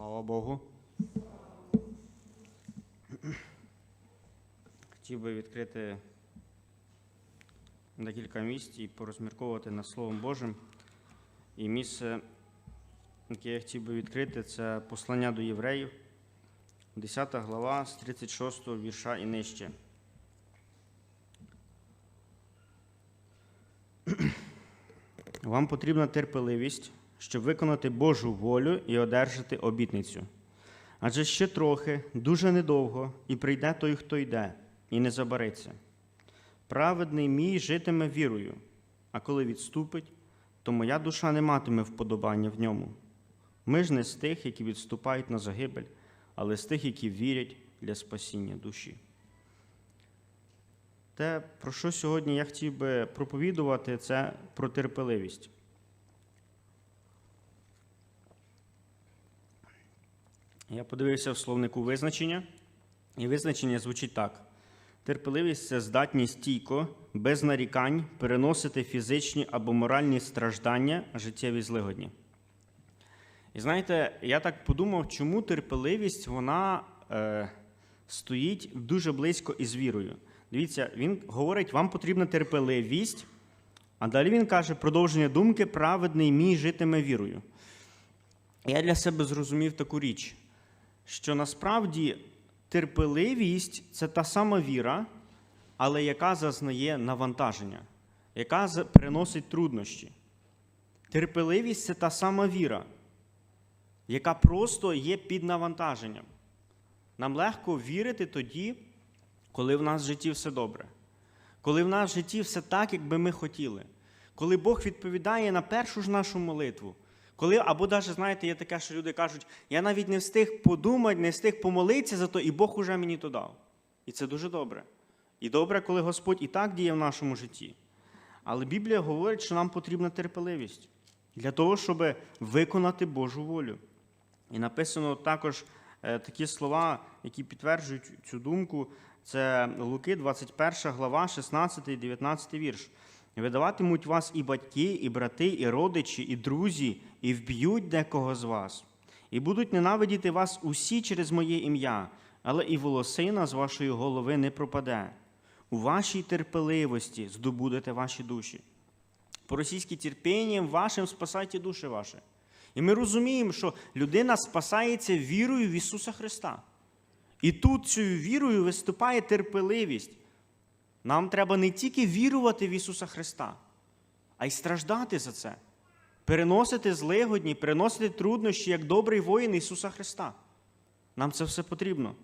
Слава Богу. Хотів би відкрити декілька місць і порозмірковувати над Словом Божим. І місце, яке я хотів би відкрити, це послання до євреїв, 10 глава з 36 вірша і нижче. Вам потрібна терпеливість, щоб виконати Божу волю і одержати обітницю. Адже ще трохи, дуже недовго, і прийде той, хто йде, і не забариться. Праведний мій житиме вірою, а коли відступить, то моя душа не матиме вподобання в ньому. Ми ж не з тих, які відступають на загибель, але з тих, які вірять для спасіння душі. Те, про що сьогодні я хотів би проповідувати, це про терпеливість. Я подивився в словнику визначення, і визначення звучить так: терпеливість це здатність стійко, без нарікань переносити фізичні або моральні страждання, життєві злигодні. І знаєте, я так подумав, чому терпеливість вона е, стоїть дуже близько із вірою. Дивіться, він говорить, вам потрібна терпеливість, а далі він каже, продовження думки, праведний мій житиме вірою. Я для себе зрозумів таку річ, що насправді терпеливість це та сама віра, але яка зазнає навантаження, яка переносить труднощі. Терпеливість це та сама віра, яка просто є під навантаженням. Нам легко вірити тоді, коли в нас в житті все добре, коли в нас в житті все так, як би ми хотіли, коли Бог відповідає на першу ж нашу молитву. Коли, або навіть, знаєте, є таке, що люди кажуть, я навіть не встиг подумати, не встиг помолитися за то, і Бог уже мені то дав. І це дуже добре. І добре, коли Господь і так діє в нашому житті. Але Біблія говорить, що нам потрібна терпеливість для того, щоб виконати Божу волю. І написано також е, такі слова, які підтверджують цю думку. Це Луки, 21 глава, 16 і 19 вірш. Видаватимуть вас і батьки, і брати, і родичі, і друзі, і вб'ють декого з вас, і будуть ненавидіти вас усі через моє ім'я, але і волосина з вашої голови не пропаде. У вашій терпеливості здобудете ваші душі. По-російськи терпінням вашим спасайте душі ваші. І ми розуміємо, що людина спасається вірою в Ісуса Христа. І тут цією вірою виступає терпеливість. Нам треба не тільки вірувати в Ісуса Христа, а й страждати за це, переносити злигодні, переносити труднощі як добрий воїн Ісуса Христа. Нам це все потрібно.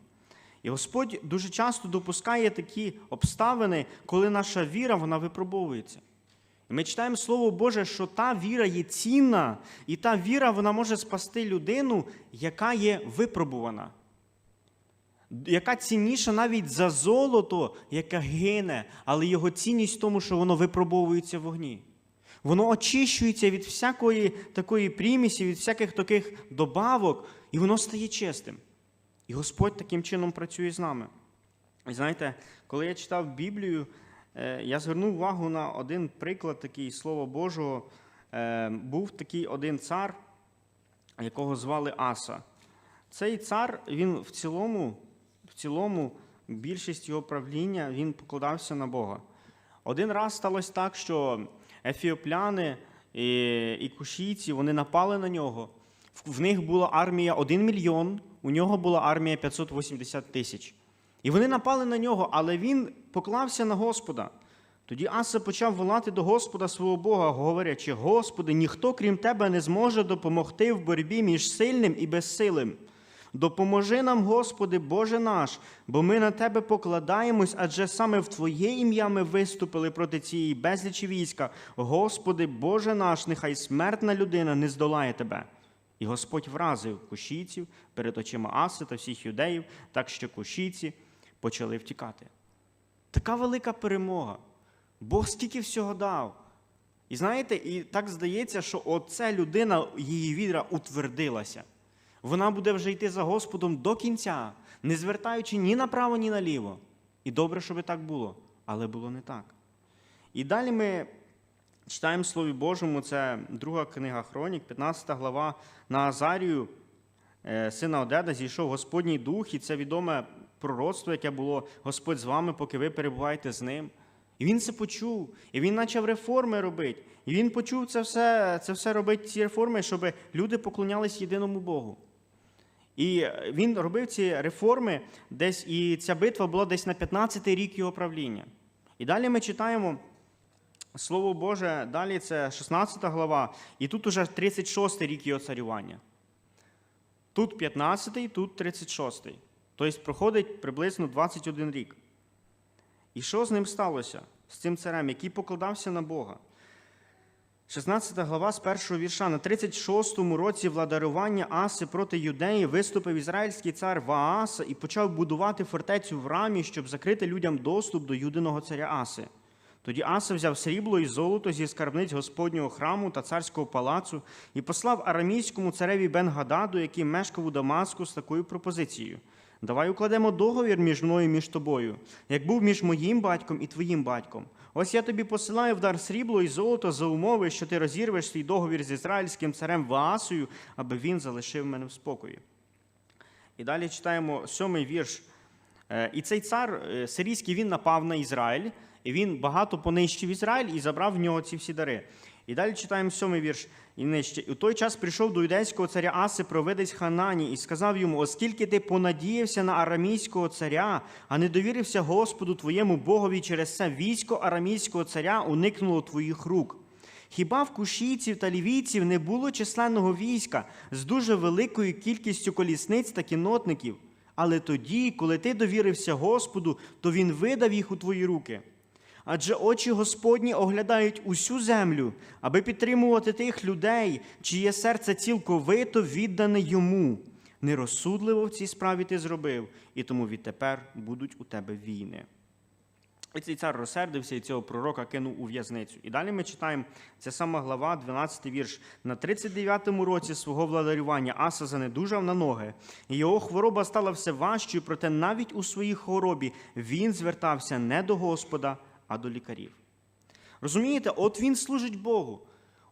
І Господь дуже часто допускає такі обставини, коли наша віра вона випробовується. І ми читаємо Слово Боже, що та віра є цінна, і та віра вона може спасти людину, яка є випробувана яка цінніша навіть за золото, яке гине, але його цінність в тому, що воно випробовується в вогні. Воно очищується від всякої такої примісі, від всяких таких добавок, і воно стає чистим. І Господь таким чином працює з нами. І знаєте, коли я читав Біблію, е, я звернув увагу на один приклад такий Слова Божого. Е, Був такий один цар, якого звали Аса. Цей цар, він в цілому, цілому, більшість його правління він покладався на Бога. Один раз сталося так, що ефіопляни і, і кушійці вони напали на нього. В, них була армія 1 мільйон, у нього була армія 580 тисяч. І вони напали на нього, але він поклався на Господа. Тоді Аса почав волати до Господа свого Бога, говорячи: Господи, ніхто крім Тебе не зможе допомогти в боротьбі між сильним і безсилим. Допоможи нам, Господи, Боже наш, бо ми на Тебе покладаємось, адже саме в Твоє ім'я ми виступили проти цієї безлічі війська. Господи, Боже наш, нехай смертна людина не здолає Тебе. І Господь вразив кушійців перед очима Аси та всіх юдеїв, так що кушійці почали втікати. Така велика перемога. Бог скільки всього дав. І знаєте, і так здається, що оця людина, її віра утвердилася. Вона буде вже йти за Господом до кінця, не звертаючи ні направо, ні наліво. І добре, щоб так було, але було не так. І далі ми читаємо в Слові Божому, це друга книга Хронік, 15 глава на Азарію. е, сина Одеда, зійшов Господній дух, і це відоме пророцтво, яке було Господь з вами, поки ви перебуваєте з ним. І він це почув, і він почав реформи робити. І він почув це все, це все робити, ці реформи, щоб люди поклонялись єдиному Богу. І він робив ці реформи десь, і ця битва була десь на 15-й рік його правління. І далі ми читаємо Слово Боже, далі це 16 глава, і тут уже 36-й рік його царювання. Тут 15-й, тут 36-й. Тобто проходить приблизно 21 рік. І що з ним сталося? З цим царем, який покладався на Бога? 16 глава з першого вірша. На 36-му році владарювання Аси проти юдеї виступив ізраїльський цар Вааса і почав будувати фортецю в рамі, щоб закрити людям доступ до юдиного царя Аси. Тоді Аса взяв срібло і золото зі скарбниць Господнього храму та царського палацу і послав арамійському цареві Бен-Гададу, який мешкав у Дамаску, з такою пропозицією. Давай укладемо договір між мною і між тобою, як був між моїм батьком і твоїм батьком. Ось я тобі посилаю в дар срібло і золото за умови, що ти розірвеш свій договір з ізраїльським царем Ваасою, аби він залишив мене в спокої. І далі читаємо сьомий вірш. Е, І цей цар е, сирійський він напав на Ізраїль, і він багато понищив Ізраїль і забрав в нього ці всі дари. І далі читаємо сьомий вірш і нижче. У той час прийшов до юдейського царя Аси провидець Ханані і сказав йому: оскільки ти понадіявся на арамійського царя, а не довірився Господу твоєму Богові через це військо арамійського царя уникнуло твоїх рук. Хіба в кушійців та лівійців не було численного війська з дуже великою кількістю колісниць та кінотників? Але тоді, коли ти довірився Господу, то Він видав їх у твої руки. Адже очі Господні оглядають усю землю, аби підтримувати тих людей, чиє серце цілковито віддане йому. Нерозсудливо в цій справі ти зробив, і тому відтепер будуть у тебе війни. І цей цар розсердився і цього пророка кинув у в'язницю. І далі ми читаємо ця сама глава, 12 вірш. На 39-му році свого владарювання Аса занедужав на ноги, і його хвороба стала все важчою, проте навіть у своїй хворобі він звертався не до Господа, а до лікарів. Розумієте, от він служить Богу.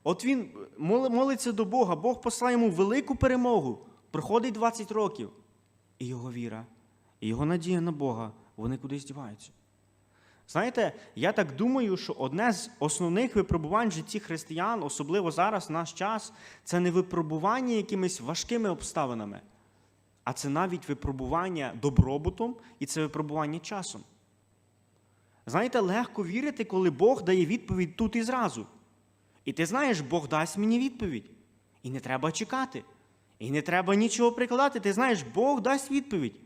От він молиться до Бога, Бог послав йому велику перемогу. Проходить 20 років. І його віра, і його надія на Бога, вони кудись діваються. Знаєте, я так думаю, що одне з основних випробувань в житті християн, особливо зараз, в наш час, це не випробування якимись важкими обставинами, а це навіть випробування добробутом і це випробування часом. Знаєте, легко вірити, коли Бог дає відповідь тут і зразу. І ти знаєш, Бог дасть мені відповідь. І не треба чекати. І не треба нічого прикладати. Ти знаєш, Бог дасть відповідь.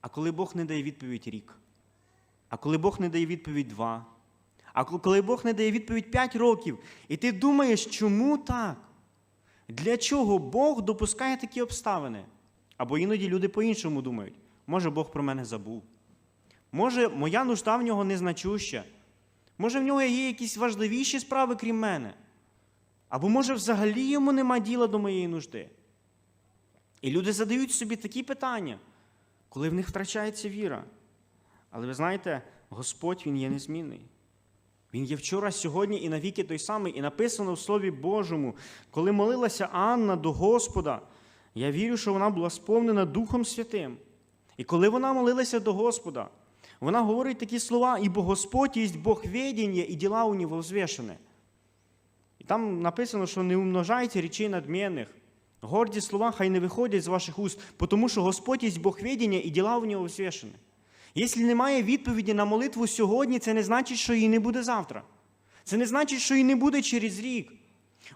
А коли Бог не дає відповідь рік, а коли Бог не дає відповідь два, а коли Бог не дає відповідь п'ять років, і ти думаєш, чому так? Для чого Бог допускає такі обставини? Або іноді люди по-іншому думають, може Бог про мене забув. Може, моя нужда в нього незначуща. Може, в нього є якісь важливіші справи, крім мене. Або може, взагалі йому нема діла до моєї нужди. І люди задають собі такі питання, коли в них втрачається віра. Але ви знаєте, Господь Він є незмінний. Він є вчора, сьогодні і навіки той самий. І написано в Слові Божому, коли молилася Анна до Господа, я вірю, що вона була сповнена Духом Святим. І коли вона молилася до Господа, вона говорить такі слова, ібо Господь є Бог ведення, і діла у нього взвішені. І там написано, що не умножайте речей надмінних. Горді слова хай не виходять з ваших уст, тому що Господь є Бог ведення, і діла у нього взвішені. Якщо немає відповіді на молитву сьогодні, це не значить, що її не буде завтра. Це не значить, що її не буде через рік.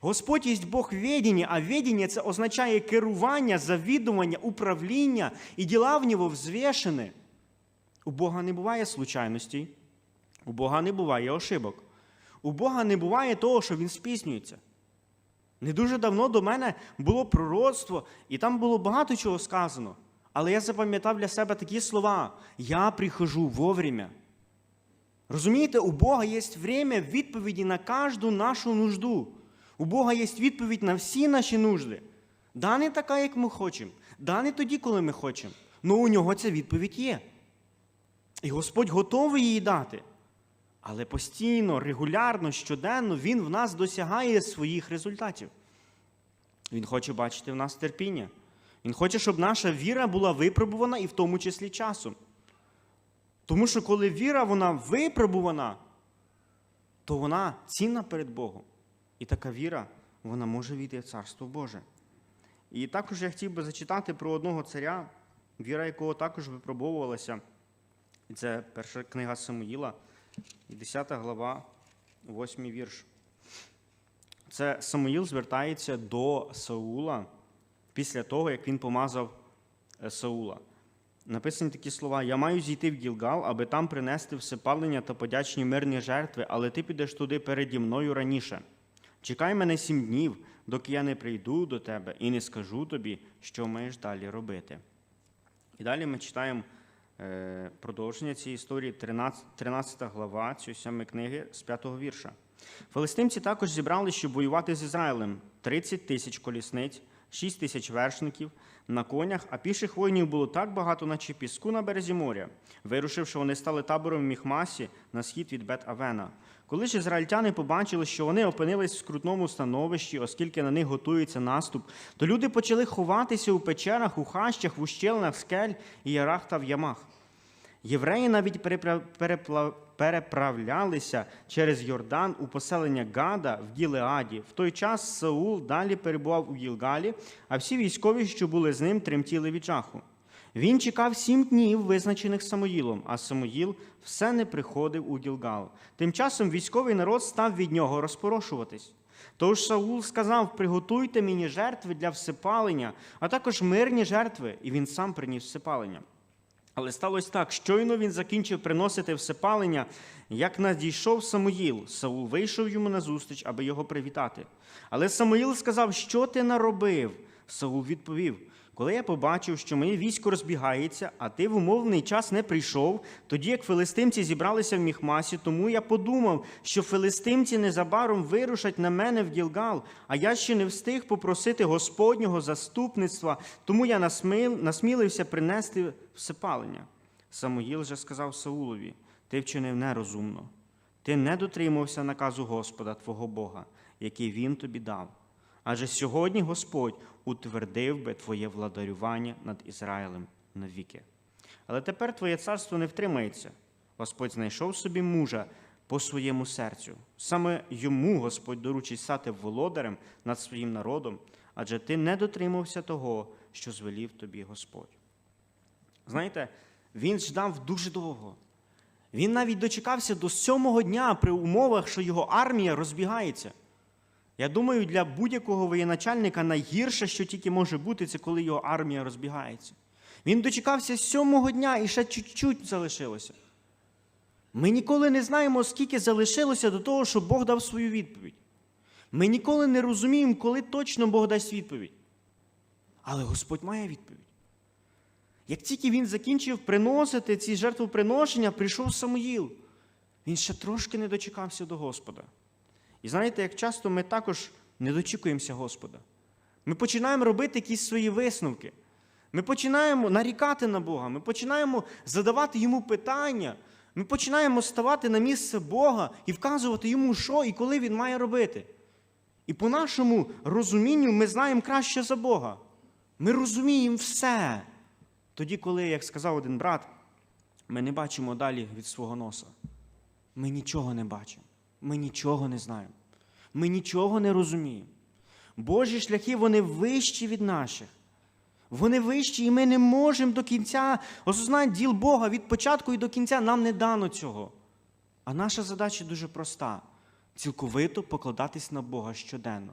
Господь є Бог ведення, а ведення це означає керування, завідування, управління і діла в нього взвішені. У Бога не буває случайностей, у Бога не буває ошибок. У Бога не буває того, що Він спізнюється. Не дуже давно до мене було пророцтво, і там було багато чого сказано. Але я запам'ятав для себе такі слова: Я прихожу вовремя. Розумієте, у Бога є время відповіді на кожну нашу нужду. У Бога є відповідь на всі наші нужди. Да, не така, як ми хочемо, да, не тоді, коли ми хочемо. але у нього ця відповідь є. І Господь готовий її дати. Але постійно, регулярно, щоденно Він в нас досягає своїх результатів. Він хоче бачити в нас терпіння. Він хоче, щоб наша віра була випробувана і в тому числі часом. Тому що коли віра вона випробувана, то вона цінна перед Богом. І така віра, вона може війти в Царство Боже. І також я хотів би зачитати про одного царя, віра якого також випробовувалася. І це перша книга Самуїла, 10 глава, 8 вірш. Це Самуїл звертається до Саула після того, як він помазав е, Саула. Написані такі слова: Я маю зійти в Гілгал, аби там принести всепалення та подячні мирні жертви, але ти підеш туди переді мною раніше. Чекай мене сім днів, доки я не прийду до тебе і не скажу тобі, що маєш далі робити. І далі ми читаємо е, продовження цієї історії, 13, 13 глава цієї саме книги з 5 вірша. Филистимці також зібрали, щоб воювати з Ізраїлем 30 тисяч колісниць, 6 тисяч вершників на конях, а піших воїнів було так багато, наче піску на березі моря. Вирушивши, вони стали табором в Міхмасі на схід від Бет-Авена. Коли ж ізраїльтяни побачили, що вони опинились в скрутному становищі, оскільки на них готується наступ, то люди почали ховатися у печерах, у хащах, в ущелинах, скель і ярах та в ямах. Євреї навіть перепра- переправлялися через Йордан у поселення Гада в Гілеаді. В той час Саул далі перебував у Гілгалі, а всі військові, що були з ним, тремтіли від жаху. Він чекав сім днів, визначених Самоїлом, а Самоїл все не приходив у Гілгал. Тим часом військовий народ став від нього розпорошуватись. Тож Саул сказав: приготуйте мені жертви для всепалення, а також мирні жертви, і він сам приніс всепалення. Але сталося так, щойно він закінчив приносити всепалення, як надійшов Самуїл. Саул вийшов йому назустріч, аби його привітати. Але Самуїл сказав, що ти наробив? Саул відповів: коли я побачив, що моє військо розбігається, а ти в умовний час не прийшов, тоді як филистимці зібралися в Міхмасі, тому я подумав, що филистимці незабаром вирушать на мене в Гілгал, а я ще не встиг попросити Господнього заступництва, тому я насмілився принести всепалення. Самуїл же сказав Саулові: Ти вчинив нерозумно, ти не дотримався наказу Господа Твого Бога, який він тобі дав. Адже сьогодні Господь утвердив би твоє владарювання над Ізраїлем навіки. Але тепер твоє царство не втримається. Господь знайшов собі мужа по своєму серцю. Саме йому Господь доручить стати володарем над своїм народом, адже ти не дотримався того, що звелів тобі Господь. Знаєте, він ждав дуже довго. Він навіть дочекався до сьомого дня при умовах, що його армія розбігається. Я думаю, для будь-якого воєначальника найгірше, що тільки може бути, це коли його армія розбігається. Він дочекався сьомого дня і ще чуть-чуть залишилося. Ми ніколи не знаємо, скільки залишилося до того, щоб Бог дав свою відповідь. Ми ніколи не розуміємо, коли точно Бог дасть відповідь. Але Господь має відповідь. Як тільки він закінчив приносити ці жертвоприношення, прийшов Самуїл. Він ще трошки не дочекався до Господа. І знаєте, як часто ми також не дочікуємося Господа. Ми починаємо робити якісь свої висновки. Ми починаємо нарікати на Бога, ми починаємо задавати йому питання, ми починаємо ставати на місце Бога і вказувати йому, що і коли він має робити. І по нашому розумінню ми знаємо краще за Бога. Ми розуміємо все. Тоді, коли, як сказав один брат, ми не бачимо далі від свого носа. Ми нічого не бачимо. Ми нічого не знаємо. Ми нічого не розуміємо. Божі шляхи вони вищі від наших. Вони вищі, і ми не можемо до кінця осознати діл Бога від початку і до кінця нам не дано цього. А наша задача дуже проста: цілковито покладатись на Бога щоденно,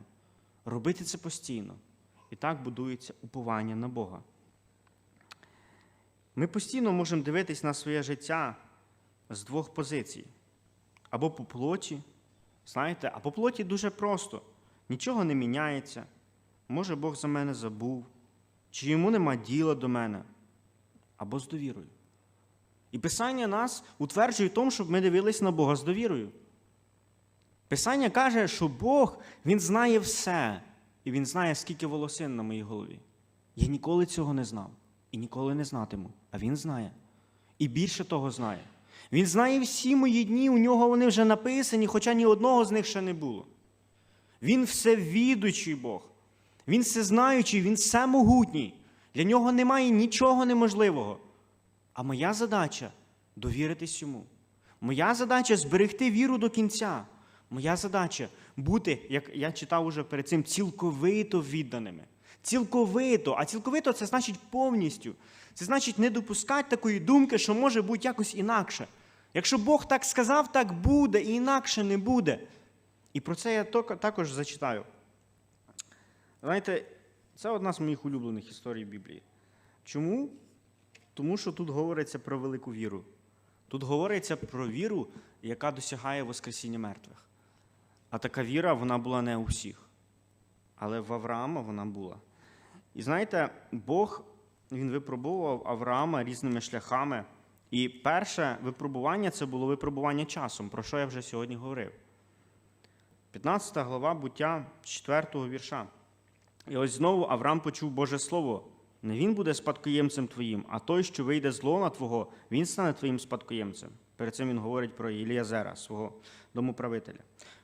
робити це постійно. І так будується уповання на Бога. Ми постійно можемо дивитись на своє життя з двох позицій. Або по плоті, знаєте, а по плоті дуже просто. Нічого не міняється. Може, Бог за мене забув, чи йому нема діла до мене, або з довірою. І Писання нас утверджує в тому, щоб ми дивились на Бога з довірою. Писання каже, що Бог Він знає все, і Він знає, скільки волосин на моїй голові. Я ніколи цього не знав і ніколи не знатиму, а Він знає. І більше того знає. Він знає всі мої дні, у нього вони вже написані, хоча ні одного з них ще не було. Він всевідучий Бог. Він всезнаючий, він всемогутній. Для нього немає нічого неможливого. А моя задача довіритись йому. Моя задача зберегти віру до кінця. Моя задача бути, як я читав уже перед цим, цілковито відданими. Цілковито, а цілковито це значить повністю. Це значить не допускати такої думки, що може бути якось інакше. Якщо Бог так сказав, так буде, і інакше не буде. І про це я також зачитаю. Знаєте, це одна з моїх улюблених історій Біблії. Чому? Тому що тут говориться про велику віру. Тут говориться про віру, яка досягає Воскресіння мертвих. А така віра, вона була не у всіх. Але в Авраама вона була. І знаєте, Бог він випробував Авраама різними шляхами. І перше випробування це було випробування часом, про що я вже сьогодні говорив. 15 глава буття 4 вірша. І ось знову Авраам почув Боже Слово. Не він буде спадкоємцем твоїм, а той, що вийде з лона твого, він стане твоїм спадкоємцем. Перед цим він говорить про Іліазера, свого домоправителя.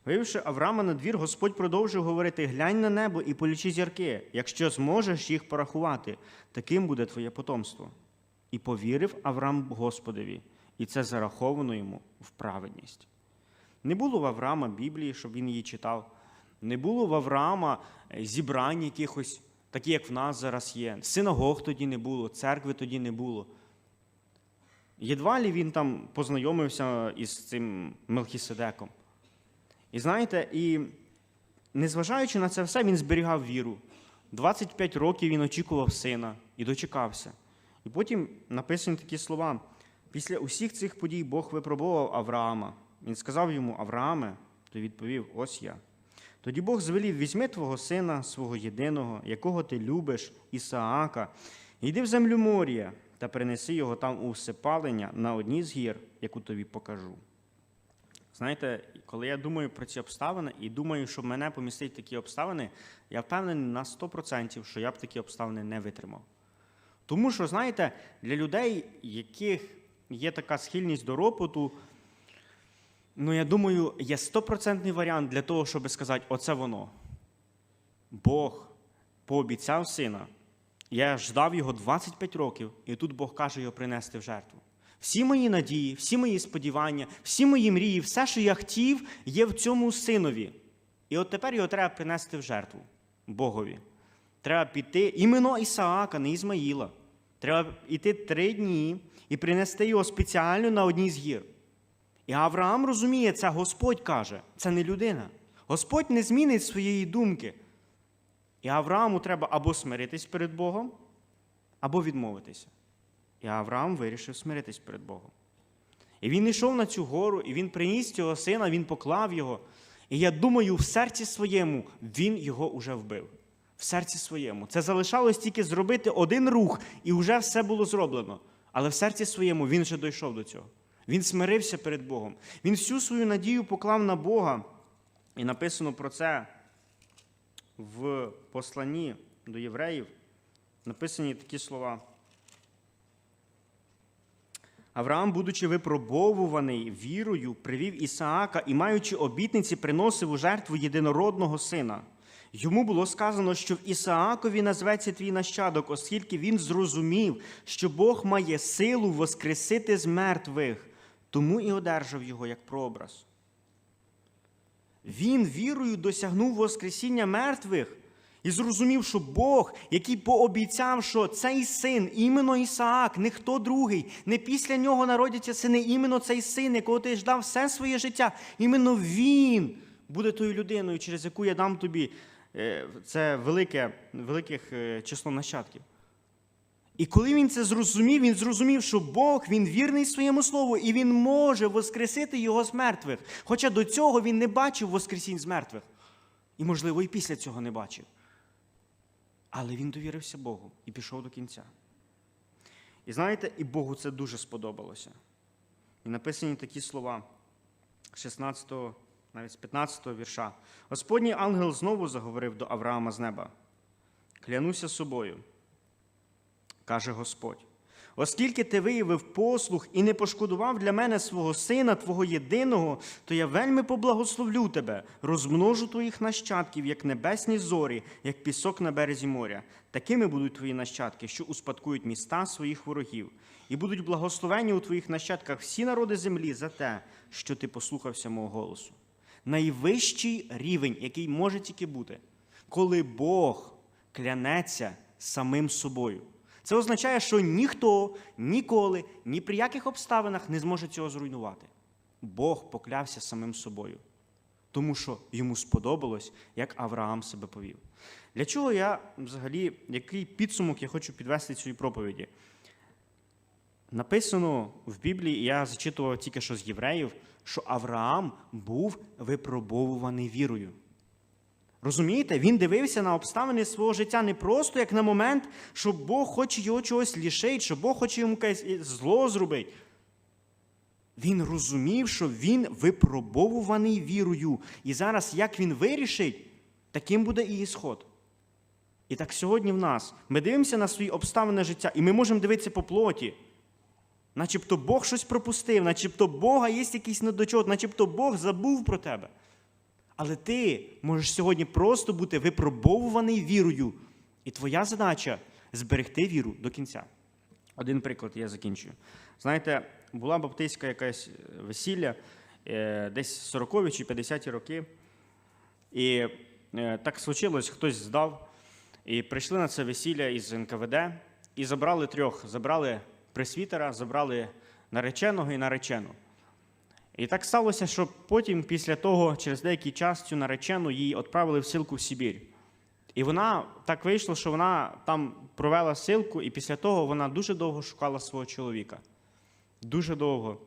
Виявивши Авраама на двір, Господь продовжив говорити: глянь на небо і полічи зірки, якщо зможеш їх порахувати, таким буде твоє потомство. І повірив Авраам Господові, і це зараховано йому в праведність. Не було в Авраама Біблії, щоб він її читав. Не було в Авраама е, зібрань якихось, такі, як в нас зараз є. Синагог тоді не було, церкви тоді не було. Єдва ли він там познайомився із цим Мелхіседеком. І знаєте, і незважаючи на це все, він зберігав віру. 25 років він очікував сина і дочекався. І потім написані такі слова: після усіх цих подій Бог випробував Авраама. Він сказав йому: Аврааме, то відповів: Ось я. Тоді Бог звелів: візьми твого сина, свого єдиного, якого ти любиш, Ісаака, йди в землю морія та принеси його там у всепалення на одній з гір, яку тобі покажу. Знаєте, коли я думаю про ці обставини і думаю, що мене помістить такі обставини, я впевнений на 100%, що я б такі обставини не витримав. Тому що, знаєте, для людей, яких є така схильність до ропоту, ну, я думаю, є стопроцентний варіант для того, щоб сказати, оце воно. Бог пообіцяв сина. Я ждав його 25 років, і тут Бог каже його принести в жертву. Всі мої надії, всі мої сподівання, всі мої мрії, все, що я хотів, є в цьому синові. І от тепер його треба принести в жертву Богові. Треба піти іменно Ісаака, не Ізмаїла. Треба йти три дні і принести його спеціально на одній з гір. І Авраам розуміє, це Господь каже, це не людина. Господь не змінить своєї думки. І Аврааму треба або смиритись перед Богом, або відмовитися. І Авраам вирішив смиритись перед Богом. І він йшов на цю гору, і він приніс цього сина, він поклав його. І я думаю, в серці своєму він його уже вбив. В серці своєму. Це залишалось тільки зробити один рух, і вже все було зроблено. Але в серці своєму він вже дійшов до цього. Він смирився перед Богом. Він всю свою надію поклав на Бога. І написано про це в посланні до євреїв. Написані такі слова. Авраам, будучи випробовуваний вірою, привів Ісаака і, маючи обітниці, приносив у жертву єдинородного сина. Йому було сказано, що в Ісаакові назветься твій нащадок, оскільки він зрозумів, що Бог має силу воскресити з мертвих, тому і одержав його як прообраз. Він вірою досягнув Воскресіння мертвих і зрозумів, що Бог, який пообіцяв, що цей син, іменно Ісаак, не хто другий, не після нього народяться сини, іменно цей син, якого ти ждав все своє життя, іменно він буде тою людиною, через яку я дам тобі це велике, великих е, число нащадків. І коли він це зрозумів, він зрозумів, що Бог він вірний своєму слову, і він може воскресити його з мертвих. Хоча до цього він не бачив воскресінь з мертвих. І, можливо, і після цього не бачив. Але він довірився Богу і пішов до кінця. І знаєте, і Богу це дуже сподобалося. І написані такі слова 16, навіть з 15 вірша. Господній ангел знову заговорив до Авраама з неба. Клянуся собою, каже Господь, Оскільки ти виявив послух і не пошкодував для мене свого сина, твого єдиного, то я вельми поблагословлю тебе, розмножу твоїх нащадків, як небесні зорі, як пісок на березі моря. Такими будуть твої нащадки, що успадкують міста своїх ворогів, і будуть благословені у твоїх нащадках всі народи землі за те, що ти послухався мого голосу. Найвищий рівень, який може тільки бути, коли Бог клянеться самим собою. Це означає, що ніхто ніколи, ні при яких обставинах не зможе цього зруйнувати. Бог поклявся самим собою, тому що йому сподобалось, як Авраам себе повів. Для чого я взагалі, який підсумок я хочу підвести цієї проповіді? Написано в Біблії, я зачитував тільки що з євреїв, що Авраам був випробовуваний вірою. Розумієте, він дивився на обставини свого життя не просто як на момент, що Бог хоче його чогось лишити, що Бог хоче йому якесь зло зробити. Він розумів, що він випробовуваний вірою. І зараз, як він вирішить, таким буде і ісход. І так сьогодні в нас ми дивимося на свої обставини життя, і ми можемо дивитися по плоті. Начебто Бог щось пропустив, начебто Бога є якийсь недочот, начебто Бог забув про тебе. Але ти можеш сьогодні просто бути випробовуваний вірою. І твоя задача зберегти віру до кінця. Один приклад я закінчую. Знаєте, була баптистська якась весілля, е, десь 40-ві чи 50-ті роки. І е, так случилось, хтось здав. І прийшли на це весілля із НКВД і забрали трьох: забрали пресвітера, забрали нареченого і наречену. І так сталося, що потім, після того, через деякий час, цю наречену її відправили в силку в Сибір. І вона так вийшло, що вона там провела силку, і після того вона дуже довго шукала свого чоловіка. Дуже довго.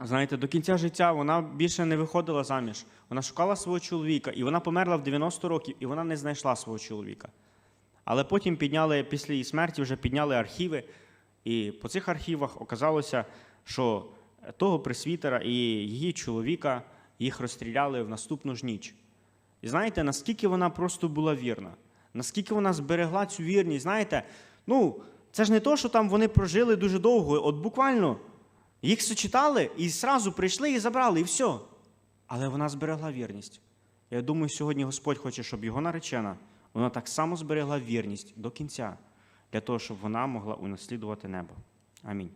Знаєте, до кінця життя вона більше не виходила заміж. Вона шукала свого чоловіка, і вона померла в 90 років, і вона не знайшла свого чоловіка. Але потім підняли, після її смерті вже підняли архіви, і по цих архівах оказалося, що того пресвітера і її чоловіка їх розстріляли в наступну ж ніч. І знаєте, наскільки вона просто була вірна, наскільки вона зберегла цю вірність, знаєте, ну, це ж не то, що там вони прожили дуже довго, от буквально їх сочетали і зразу прийшли і забрали, і все. Але вона зберегла вірність. Я думаю, сьогодні Господь хоче, щоб його наречена, вона так само зберегла вірність до кінця, для того, щоб вона могла унаслідувати небо. Амінь.